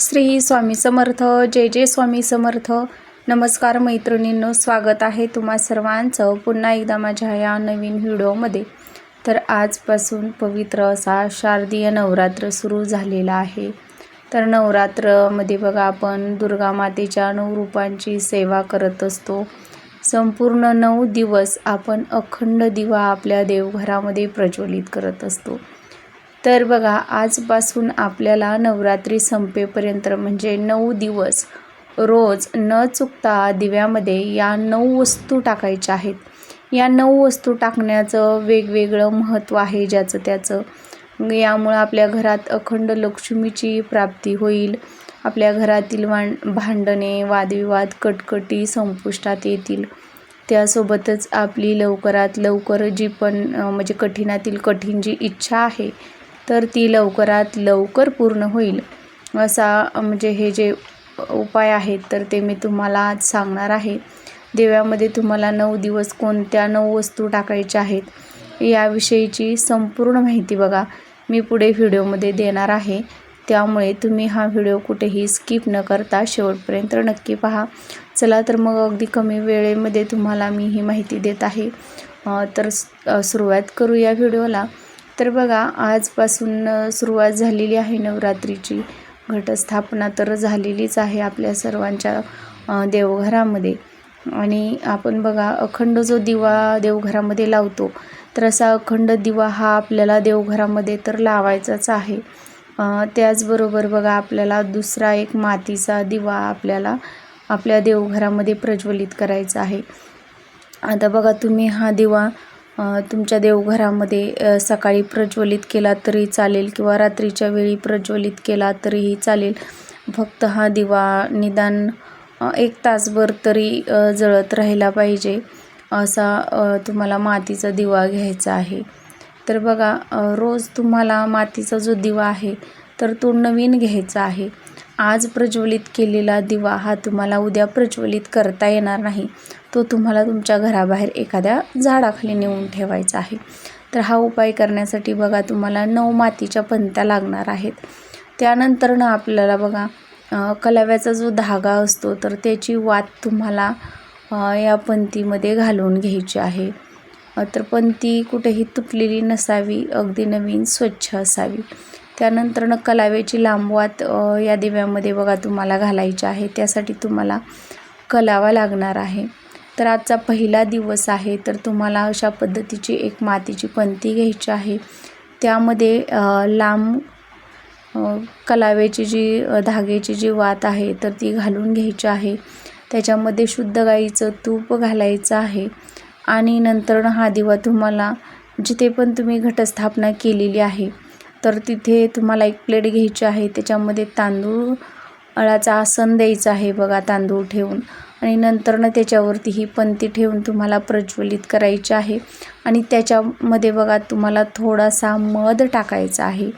श्री स्वामी समर्थ जय जय स्वामी समर्थ. नमस्कार मैत्रिणींनो स्वागत आहे तुम्हा सर्वांचं पुन्हा एकदा माझ्या या नवीन व्हिडिओमध्ये. तर आजपासून पवित्र असा शारदीय नवरात्र सुरू झालेला आहे. तर नवरात्रमध्ये बघा आपण दुर्गा मातेच्या नऊ रूपांची सेवा करत असतो. संपूर्ण नऊ दिवस आपण अखंड दिवा आपल्या देवघरामध्ये प्रज्वलित करत असतो. तर बघा आजपासून आपल्याला नवरात्री संपेपर्यंत म्हणजे नऊ दिवस रोज न चुकता दिव्यामध्ये या नऊ वस्तू टाकायच्या आहेत. या नऊ वस्तू टाकण्याचं वेगवेगळं महत्त्व आहे ज्याचं त्याचं. यामुळं आपल्या घरात अखंड लक्ष्मीची प्राप्ती होईल. आपल्या घरातील वाण भांडणे वादविवाद कटकटी संपुष्टात येतील. त्यासोबतच आपली लवकरात लवकर जी पण म्हणजे कठीणातील कठीण जी इच्छा आहे तर ती लवकरात लवकर पूर्ण होईल. असा म्हणजे हे जे उपाय आहेत तर ते मी तुम्हाला आज सांगणार आहे. देव्यामध्ये तुम्हाला नऊ दिवस कोणत्या नऊ वस्तू टाकायच्या आहेत याविषयीची संपूर्ण माहिती बघा. मी पुढे व्हिडिओमध्ये देणार आहे. त्यामुळे तुम्ही हा व्हिडिओ कुठेही स्किप न करता शेवटपर्यंत नक्की पहा. चला तर मग अगदी कमी वेळेमध्ये तुम्हाला मी ही माहिती देत आहे. तर सुरुवात करू या व्हिडिओला. तर बघा आजपासून सुरुवात झालेली आहे नवरात्रीची. घटस्थापना तर झालेलीच आहे आपल्या सर्वांच्या देवघरामध्ये. आणि आपण बघा अखंड जो दिवा देवघरामध्ये लावतो तर असा अखंड दिवा हा आपल्याला देवघरामध्ये तर लावायचाच आहे. त्याचबरोबर बघा आपल्याला दुसरा एक मातीचा दिवा आपल्याला आपल्या देवघरामध्ये प्रज्वलित करायचा आहे. आता बघा तुम्ही हा दिवा तुमच्या देवघरामध्ये सकाळी प्रज्वलित केला तरी चालेल किंवा रात्रीच्या वेळी प्रज्वलित केला तरीही चालेल. फक्त हा दिवा निदान एक तासभर तरी जळत राहिला पाहिजे असा तुम्हाला मातीचा दिवा घ्यायचा आहे. तर बघा रोज तुम्हाला मातीचा जो दिवा आहे तर तो नवीन घ्यायचा आहे. आज प्रज्वलित केलेला दिवा हा तुम्हाला उद्या प्रज्वलित करता येणार नाही. तो तुम्हाला तुमच्या घराबाहेर एखाद्या झाडाखाली नेऊन ठेवायचा आहे. तर हा उपाय करण्यासाठी बघा तुम्हाला नऊ मातीच्या पंत्या लागणार आहेत. त्यानंतर ना आपल्याला बघा कलाव्याचा जो धागा असतो तर त्याची वात तुम्हाला या पंतीमध्ये घालून घ्यायची आहे. तर पंती कुठेही तुटलेली नसावी अगदी नवीन स्वच्छ असावी. त्यानंतर कलाव्याची लांबवात या दिव्यामध्ये बघा तुम्हाला घालायची आहे. त्यासाठी तुम्हाला कलावा लागणार आहे. तर आजचा पहिला दिवस आहे. तर तुम्हाला अशा पद्धतीची एक मातीची पंती घ्यायची आहे. त्यामध्ये लांब कलाव्याची जी धागेची जी वात आहे तर ती घालून घ्यायची आहे. त्याच्यामध्ये शुद्ध गाईचं तूप घालायचं आहे. आणि नंतर हा दिवा तुम्हाला जिथे पण तुम्ही घटस्थापना केलेली आहे तर तिथे तुम्हाला एक प्लेट घ्यायची आहे. त्याच्यामध्ये तांदूळ अळाचा आसन द्यायचं आहे बघा तांदूळ ठेवून. आणि नंतरनं त्याच्यावरती ही पंती ठेवून तुम्हाला प्रज्वलित करायची आहे. आणि त्याच्यामध्ये बघा तुम्हाला थोडासा मध टाकायचा आहे.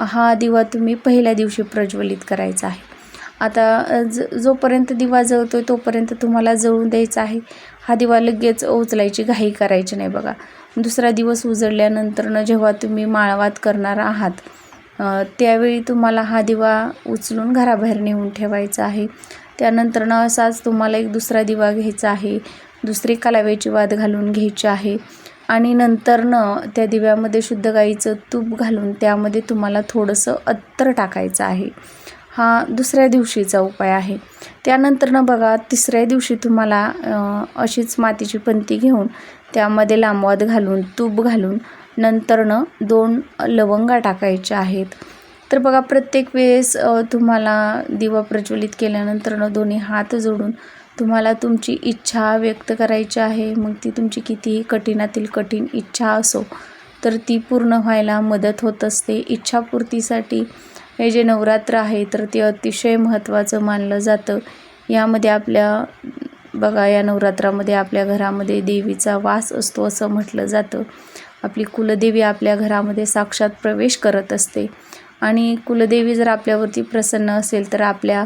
हा दिवा तुम्ही पहिल्या दिवशी प्रज्वलित करायचा आहे. आता ज जोपर्यंत दिवा जळतो आहे तोपर्यंत तुम्हाला जळून द्यायचा आहे. हा दिवा लगेच उचलायची घाई करायची नाही बघा. दुसरा दिवस उजळल्यानंतरनं जेव्हा तुम्ही माळवात करणार आहात त्यावेळी तुम्हाला हा दिवा उचलून घराबाहेर नेऊन ठेवायचा आहे. त्यानंतरनं असाच तुम्हाला एक दुसरा दिवा घ्यायचा आहे. दुसरी कलाव्याची वाद घालून घ्यायची आहे. आणि नंतरनं त्या दिव्यामध्ये शुद्ध गाईचं तूप घालून त्यामध्ये तुम्हाला थोडंसं अत्तर टाकायचं आहे. हा दुसऱ्या दिवशीचा उपाय आहे. त्यानंतरनं बघा तिसऱ्या दिवशी तुम्हाला अशीच मातीची पंती घेऊन त्यामध्ये लांबवाद घालून तूप घालून नंतरनं दोन लवंगा टाकायच्या आहेत. तर बघा प्रत्येक वेळेस तुम्हाला दिवा प्रज्वलित केल्यानंतरनं दोन्ही हात जोडून तुम्हाला तुमची इच्छा व्यक्त करायची आहे. मग ती तुमची कितीही कठीणातील कठीण इच्छा असो तर ती पूर्ण व्हायला मदत होत असते. इच्छापूर्तीसाठी हे जे नवरात्र आहे तर ते अतिशय महत्त्वाचं मानलं जातं. यामध्ये आपल्या बघा या नवरात्रामध्ये आपल्या घरामध्ये देवीचा वास असतो असं म्हटलं जातं. आपली कुलदेवी आपल्या घरामध्ये साक्षात प्रवेश करत असते. आणि कुलदेवी जर आपल्यावरती प्रसन्न असेल तर आपल्या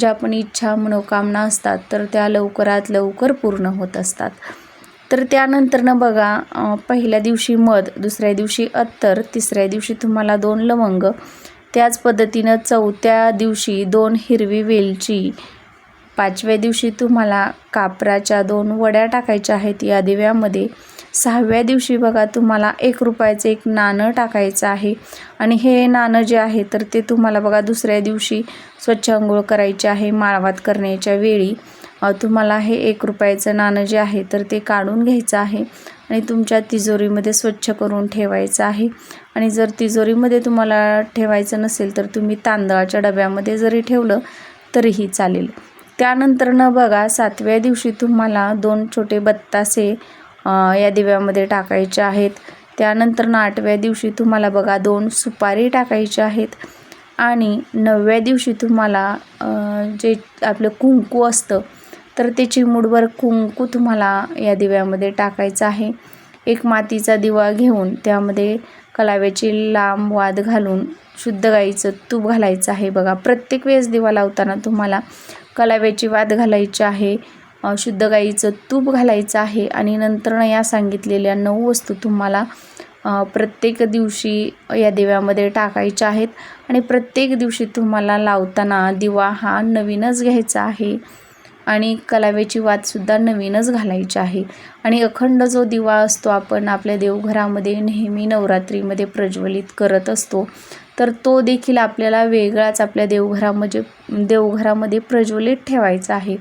ज्या पण इच्छा मनोकामना असतात तर त्या लवकरात लवकर पूर्ण होत असतात. तर त्यानंतरनं बघा पहिल्या दिवशी मध दुसऱ्या दिवशी अत्तर तिसऱ्या दिवशी तुम्हाला दोन लवंग. त्याच पद्धतीनं चौथ्या दिवशी दोन हिरवी वेलची. पाचव्या दिवशी तुम्हाला कापराच्या दोन वड्या टाकायच्या आहेत या दिव्यामध्ये. सहाव्या दिवशी बघा तुम्हाला एक रुपयाचं एक नाणं टाकायचं आहे. आणि हे नाणं जे आहे तर ते तुम्हाला बघा दुसऱ्या दिवशी स्वच्छ आंघोळ करायची आहे माळवात करण्याच्या वेळी. तुम्हाला हे एक रुपयाचं नाणं जे आहे तर ते काढून घ्यायचं आहे. आणि तुमच्या तिजोरीमध्ये स्वच्छ करून ठेवायचं आहे. आणि जर तिजोरीमध्ये तुम्हाला ठेवायचं नसेल तर तुम्ही तांदळाच्या डब्यामध्ये जरी ठेवलं तरीही चालेल. त्यानंतर न बघा सातव्या दिवशी तुम्हाला दोन छोटे बत्तासे या दिव्यामध्ये टाकायचे आहेत. त्यानंतर ना आठव्या दिवशी तुम्हाला बघा दोन सुपारी टाकायच्या आहेत. आणि नवव्या दिवशी तुम्हाला जे आपलं कुंकू असतं तर ते चिमूटभर कुंकू तुम्हाला या दिव्यामध्ये टाकायचं आहे. एक मातीचा दिवा घेऊन त्यामध्ये कलाव्याची लांब वाद घालून शुद्ध गाईचं तूप घालायचं आहे. बघा प्रत्येक वेळेस दिवा लावताना तुम्हाला कलाव्याची वाद घालायची आहे. शुद्ध गाईचं तूप घालायचं आहे. आणि नंतर या सांगितलेल्या नऊ वस्तू तुम्हाला प्रत्येक दिवशी या दिव्यामध्ये टाकायच्या आहेत. आणि प्रत्येक दिवशी तुम्हाला लावताना दिवा हा नवीनच घ्यायचा आहे. आणि कलाव्याची वातसुद्धा नवीनच घालायची आहे. आणि अखंड जो दिवा असतो आपण आपल्या देवघरामध्ये नेहमी नवरात्रीमध्ये प्रज्वलित करत असतो तर तो देखील आपल्याला वेगळाच आपल्या देवघरामध्ये देवघरामध्ये प्रज्वलित ठेवायचा आहे.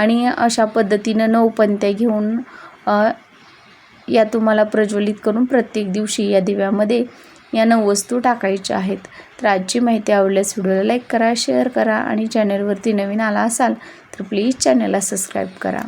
आणि अशा पद्धतीनं नऊ पंत्या घेऊन या तुम्हाला प्रज्वलित करून प्रत्येक दिवशी या दिव्यामध्ये या नऊ वस्तू टाकायच्या आहेत. तर आजची माहिती आवडल्यास व्हिडिओला लाईक करा शेअर करा आणि चॅनलवरती नवीन आला असाल तर प्लीज चॅनलला सबस्क्राईब करा.